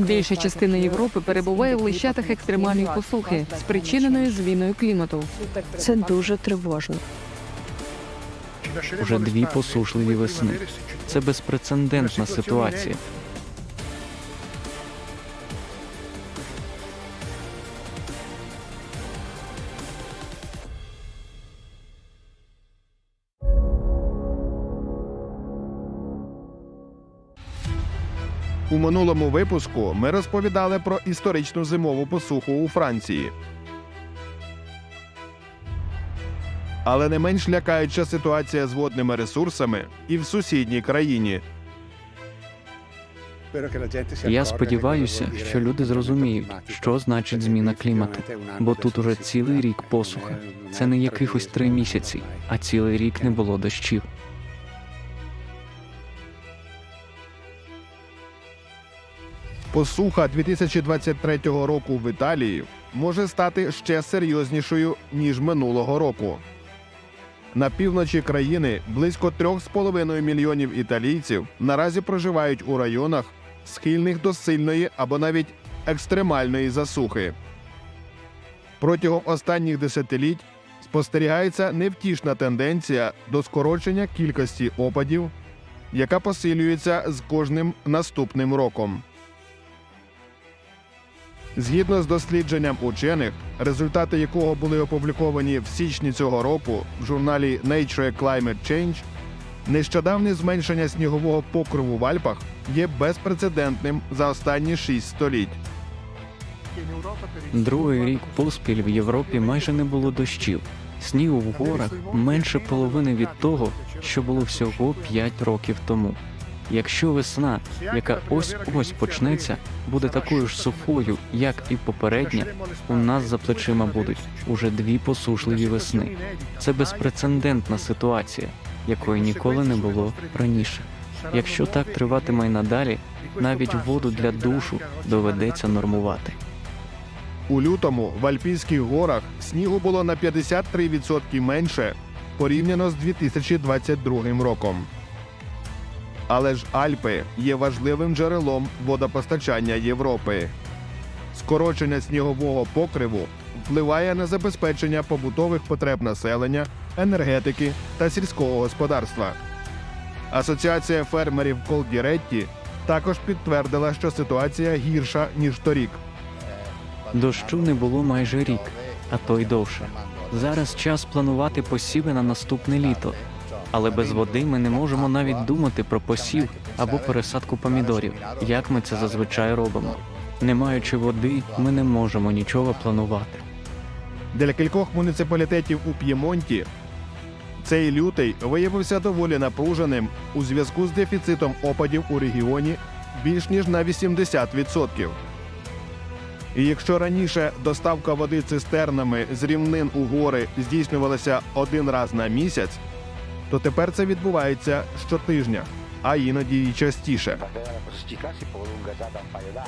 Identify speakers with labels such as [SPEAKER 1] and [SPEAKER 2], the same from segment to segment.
[SPEAKER 1] Більша частина Європи перебуває в лищатах екстремальної посухи, спричиненої зміною клімату.
[SPEAKER 2] Це дуже тривожно.
[SPEAKER 3] Уже дві посушливі весни. Це безпрецедентна ситуація.
[SPEAKER 4] У минулому випуску ми розповідали про історичну зимову посуху у Франції. Але не менш лякаюча ситуація з водними ресурсами і в сусідній країні.
[SPEAKER 3] Я сподіваюся, що люди зрозуміють, що значить зміна клімату, бо тут уже цілий рік посуха. Це не якихось три місяці, а цілий рік не було дощів.
[SPEAKER 4] Посуха 2023 року в Італії може стати ще серйознішою ніж минулого року. На півночі країни близько 3,5 мільйонів італійців наразі проживають у районах, схильних до сильної або навіть екстремальної засухи. Протягом останніх десятиліть спостерігається невтішна тенденція до скорочення кількості опадів, яка посилюється з кожним наступним роком. Згідно з дослідженням учених, результати якого були опубліковані в січні цього року в журналі Nature Climate Change, нещодавне зменшення снігового покриву в Альпах є безпрецедентним за останні шість століть.
[SPEAKER 3] Другий рік поспіль в Європі майже не було дощів. Снігу в горах менше половини від того, що було всього 5 років тому. Якщо весна, яка ось ось почнеться, буде такою ж сухою, як і попередня, у нас за плечима будуть уже дві посушливі весни. Це безпрецедентна ситуація, якої ніколи не було раніше. Якщо так триватиме й надалі, навіть воду для душу доведеться нормувати.
[SPEAKER 4] У лютому в Альпійських горах снігу було на 53% менше порівняно з 2022 роком. Але ж Альпи є важливим джерелом водопостачання Європи. Скорочення снігового покриву впливає на забезпечення побутових потреб населення, енергетики та сільського господарства. Асоціація фермерів Колдіретті також підтвердила, що ситуація гірша ніж торік.
[SPEAKER 3] Дощу не було майже рік, а то й довше. Зараз час планувати посіви на наступне літо, але без води ми не можемо навіть думати про посів або пересадку помідорів, як ми це зазвичай робимо. Не маючи води, ми не можемо нічого планувати.
[SPEAKER 4] Для кількох муніципалітетів у П'ємонті цей лютий виявився доволі напруженим у зв'язку з дефіцитом опадів у регіоні більш ніж на 80%. І якщо раніше доставка води цистернами з рівнин у гори здійснювалася один раз на місяць, то тепер це відбувається щотижня, а іноді й частіше.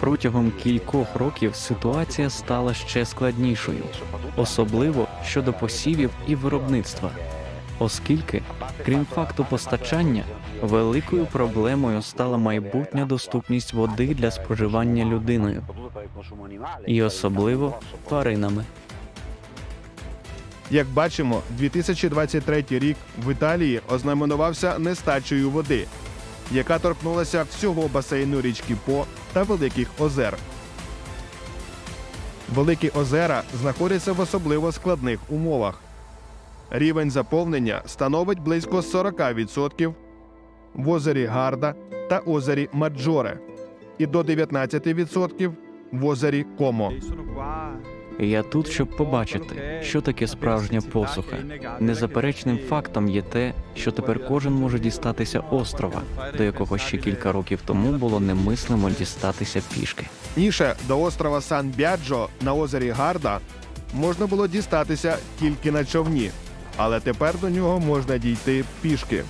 [SPEAKER 3] Протягом кількох років ситуація стала ще складнішою, особливо щодо посівів і виробництва, оскільки, крім факту постачання, великою проблемою стала майбутня доступність води для споживання людиною, і особливо тваринами.
[SPEAKER 4] Як бачимо, 2023 рік в Італії ознаменувався нестачею води, яка торкнулася всього басейну річки По та Великих озер. Великі озера знаходяться в особливо складних умовах. Рівень заповнення становить близько 40% в озері Гарда та озері Маджоре і до 19% в озері Комо.
[SPEAKER 3] Я тут, щоб побачити, що таке справжня посуха. Незаперечним фактом є те, що тепер кожен може дістатися острова, до якого ще кілька років тому було немислимо дістатися пішки.
[SPEAKER 4] Ніше до острова Сан Бяджо на озері Гарда можна було дістатися тільки на човні, але тепер до нього можна дійти пішки.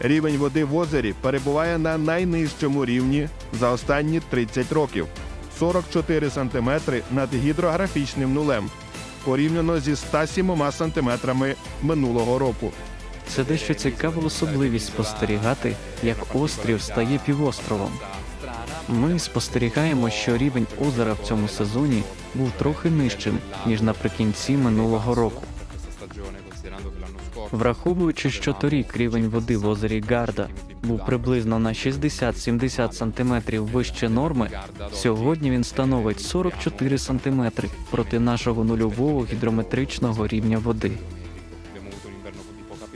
[SPEAKER 4] Рівень води в озері перебуває на найнижчому рівні за останні 30 років 44 сантиметри над гідрографічним нулем, порівняно зі 107 сантиметрами минулого року.
[SPEAKER 3] Це дещо цікава особливість спостерігати, як острів стає півостровом. Ми спостерігаємо, що рівень озера в цьому сезоні був трохи нижчим ніж наприкінці минулого року. Враховуючи, що торік рівень води в озері Гарда був приблизно на 60-70 см вище норми, сьогодні він становить 44 см проти нашого нульового гідрометричного рівня води.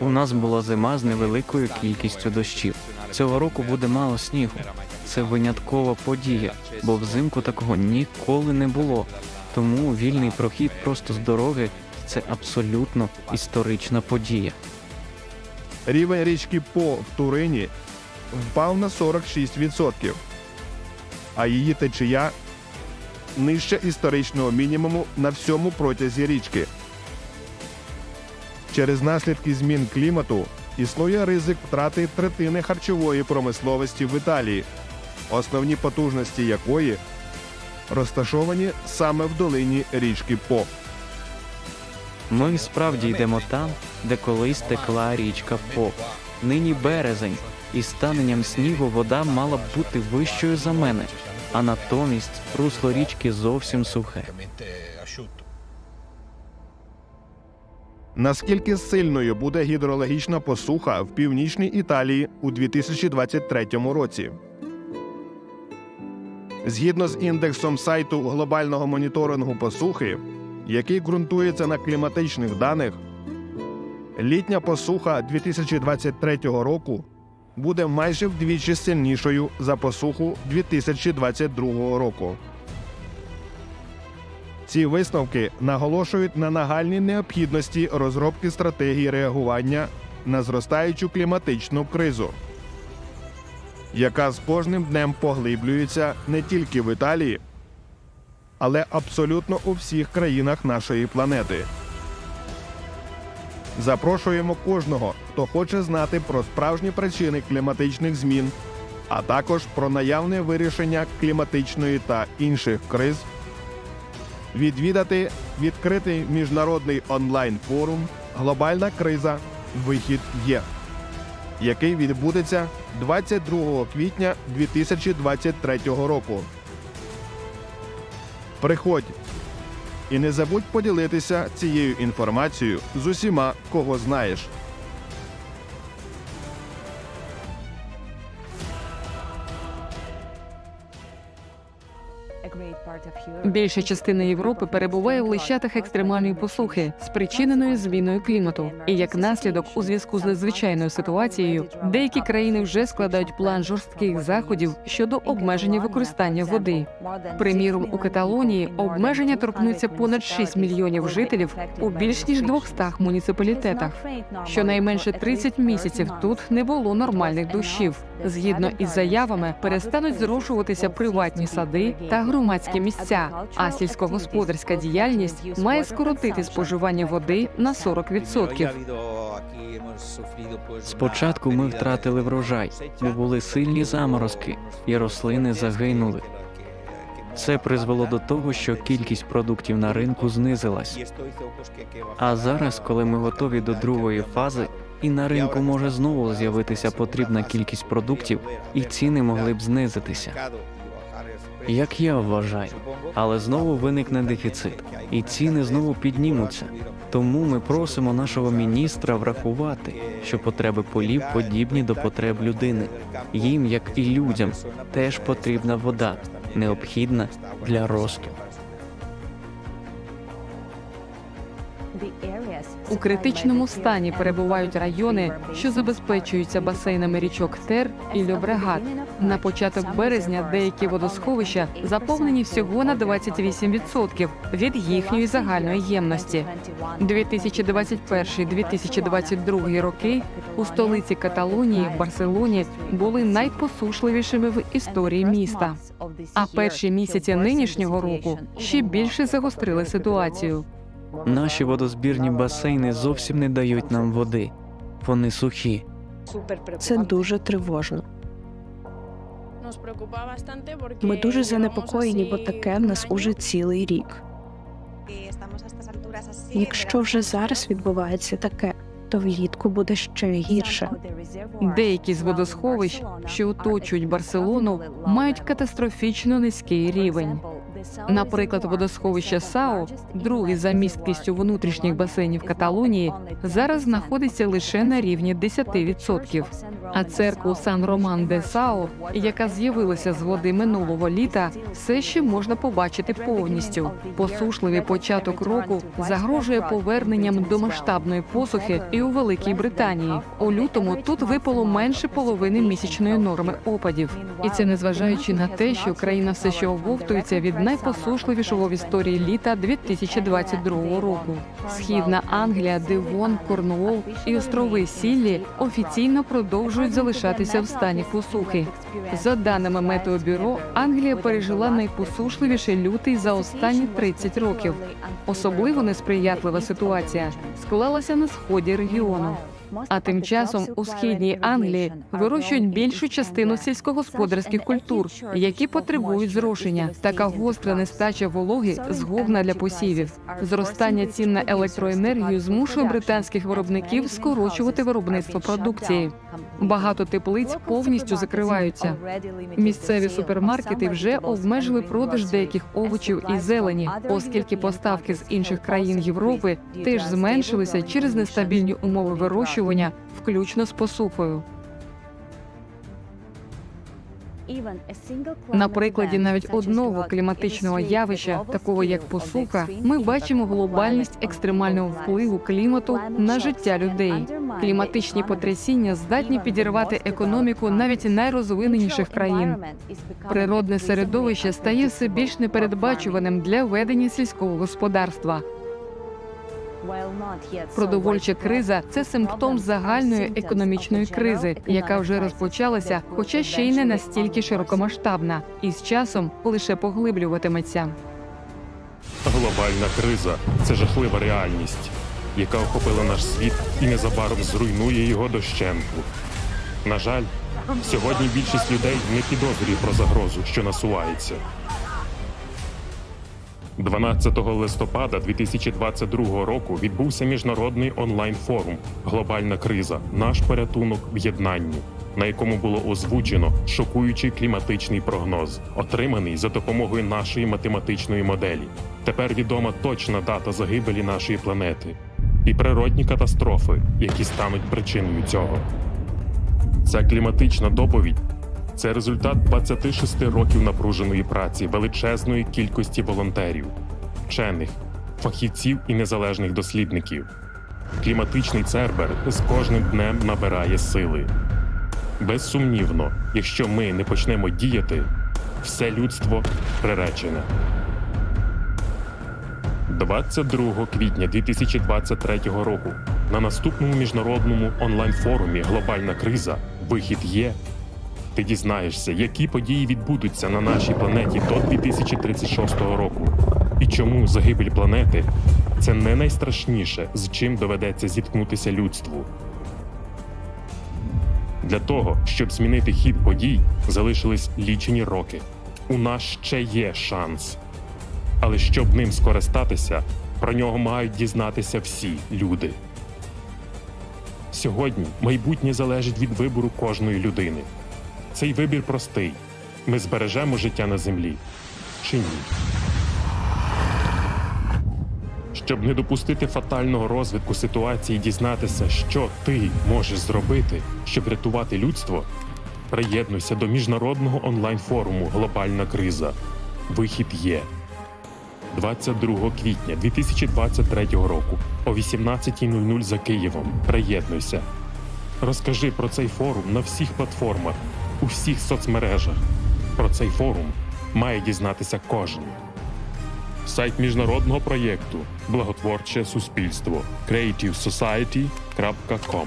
[SPEAKER 3] У нас була зима з невеликою кількістю дощів. Цього року буде мало снігу. Це виняткова подія, бо взимку такого ніколи не було. Тому вільний прохід просто з дороги це абсолютно історична подія.
[SPEAKER 4] Рівень річки По в Турині впав на 46%, а її течія нижче історичного мінімуму на всьому протязі річки. Через наслідки змін клімату існує ризик втрати третини харчової промисловості в Італії, основні потужності якої розташовані саме в долині річки По.
[SPEAKER 3] Ми справді йдемо там, де колись текла річка По. Нині березень, і з таненням снігу вода мала б бути вищою за мене, а натомість русло річки зовсім сухе.
[SPEAKER 4] Наскільки сильною буде гідрологічна посуха в північній Італії у 2023 році? Згідно з індексом сайту глобального моніторингу посухи, який ґрунтується на кліматичних даних, літня посуха 2023 року буде майже вдвічі сильнішою за посуху 2022 року. Ці висновки наголошують на нагальній необхідності розробки стратегії реагування на зростаючу кліматичну кризу, яка з кожним днем поглиблюється не тільки в Італії, але абсолютно у всіх країнах нашої планети. Запрошуємо кожного, хто хоче знати про справжні причини кліматичних змін, а також про наявне вирішення кліматичної та інших криз відвідати відкритий міжнародний онлайн-форум Глобальна криза. Вихід є, який відбудеться 22 квітня 2023 року. Приходь і не забудь поділитися цією інформацією з усіма, кого знаєш.
[SPEAKER 1] Більша частина Європи перебуває в лищатах екстремальної посухи, спричиненої зміною клімату. І як наслідок, у зв'язку з надзвичайною ситуацією, деякі країни вже складають план жорстких заходів щодо обмеження використання води. Приміром, у Каталонії обмеження торкнуться понад 6 мільйонів жителів у більш ніж 200 муніципалітетах. Щонайменше 30 місяців тут не було нормальних дощів. Згідно із заявами, перестануть зрошуватися приватні сади та громадські місця. А сільськогосподарська діяльність має скоротити споживання води на 40%.
[SPEAKER 3] Спочатку ми втратили врожай, бо були сильні заморозки, і рослини загинули. Це призвело до того, що кількість продуктів на ринку знизилась. А зараз, коли ми готові до другої фази, і на ринку може знову з'явитися потрібна кількість продуктів, і ціни могли б знизитися. Як я вважаю, але знову виникне дефіцит, і ціни знову піднімуться. Тому ми просимо нашого міністра врахувати, що потреби полів подібні до потреб людини. Їм, як і людям, теж потрібна вода, необхідна для росту.
[SPEAKER 1] У критичному стані перебувають райони, що забезпечуються басейнами річок Тер і Льобрегат. На початок березня деякі водосховища заповнені всього на 28% від їхньої загальної ємності. 2021-2022 роки у столиці Каталонії Барселоні були найпосушливішими в історії міста. А перші місяці нинішнього року ще більше загострили ситуацію.
[SPEAKER 3] Наші водозбірні басейни зовсім не дають нам води. Вони сухі.
[SPEAKER 2] Це дуже тривожно. Ми дуже занепокоєні, бо таке в нас уже цілий рік. Якщо вже зараз відбувається таке, то влітку буде ще гірше.
[SPEAKER 1] Деякі з водосховищ, що оточують Барселону, мають катастрофічно низький рівень. Наприклад, водосховище САО, другий за місткістю внутрішніх басейнів Каталонії, зараз знаходиться лише на рівні 10%. А церкву Сан Роман де Сао, яка з'явилася з води минулого літа, все ще можна побачити повністю. Посушливий початок року загрожує поверненням до масштабної посухи і у Великій Британії. У лютому тут випало менше половини місячної норми опадів, і це незважаючи на те, що країна все ще оговтується від найпосушливішого в історії літа 2022 року. Східна Англія, Девон, Корнуол і острови Сіллі офіційно продовжують залишатися в стані посухи. За даними Метеобюро, Англія пережила найпосушливіший лютий за останні 30 років. Особливо несприятлива ситуація склалася на сході регіону. А тим часом у східній Англії вирощують більшу частину сільськогосподарських культур, які потребують зрошення. Така гостра нестача вологи згодна для посівів. Зростання цін на електроенергію змушує британських виробників скорочувати виробництво продукції. Багато теплиць повністю закриваються. Місцеві супермаркети вже обмежили продаж деяких овочів і зелені, оскільки поставки з інших країн Європи теж зменшилися через нестабільні умови вирощування, включно з посухою. На прикладі навіть одного кліматичного явища, такого як посуха, ми бачимо глобальність екстремального впливу клімату на життя людей. Кліматичні потрясіння здатні підірвати економіку навіть найрозвиненіших країн. Природне середовище стає все більш непередбачуваним для ведення сільського господарства. Продовольча криза це симптом загальної економічної кризи, яка вже розпочалася, хоча ще й не настільки широкомасштабна, і з часом лише поглиблюватиметься.
[SPEAKER 5] Глобальна криза це жахлива реальність, яка охопила наш світ і незабаром зруйнує його дощенту. На жаль, сьогодні більшість людей не підозрює про загрозу, що насувається. 12 листопада 2022 року відбувся міжнародний онлайн-форум Глобальна криза. Наш порятунок в єднанні, на якому було озвучено шокуючий кліматичний прогноз, отриманий за допомогою нашої математичної моделі. Тепер відома точна дата загибелі нашої планети і природні катастрофи, які стануть причиною цього. Ця кліматична доповідь це результат 26 років напруженої праці величезної кількості волонтерів, вчених, фахівців і незалежних дослідників. Кліматичний цербер з кожним днем набирає сили. Безсумнівно, якщо ми не почнемо діяти, все людство приречене. 22 квітня 2023 року на наступному міжнародному онлайн-форумі Глобальна криза Вихід є. Ти дізнаєшся, які події відбудуться на нашій планеті до 2036 року, і чому загибель планети це не найстрашніше, з чим доведеться зіткнутися людству. Для того, щоб змінити хід подій, залишились лічені роки. У нас ще є шанс. Але щоб ним скористатися, про нього мають дізнатися всі люди. Сьогодні майбутнє залежить від вибору кожної людини. Цей вибір простий: ми збережемо життя на землі чи ні. Щоб не допустити фатального розвитку ситуації і дізнатися, що ти можеш зробити, щоб рятувати людство, приєднуйся до міжнародного онлайн-форуму Глобальна криза. Вихід є. 22 квітня 2023 року о 18.00 за Києвом. Приєднуйся. Розкажи про цей форум на всіх платформах, у всіх соцмережах. Про цей форум має дізнатися кожен. Сайт міжнародного проєкту Благотворче суспільство creativesociety.com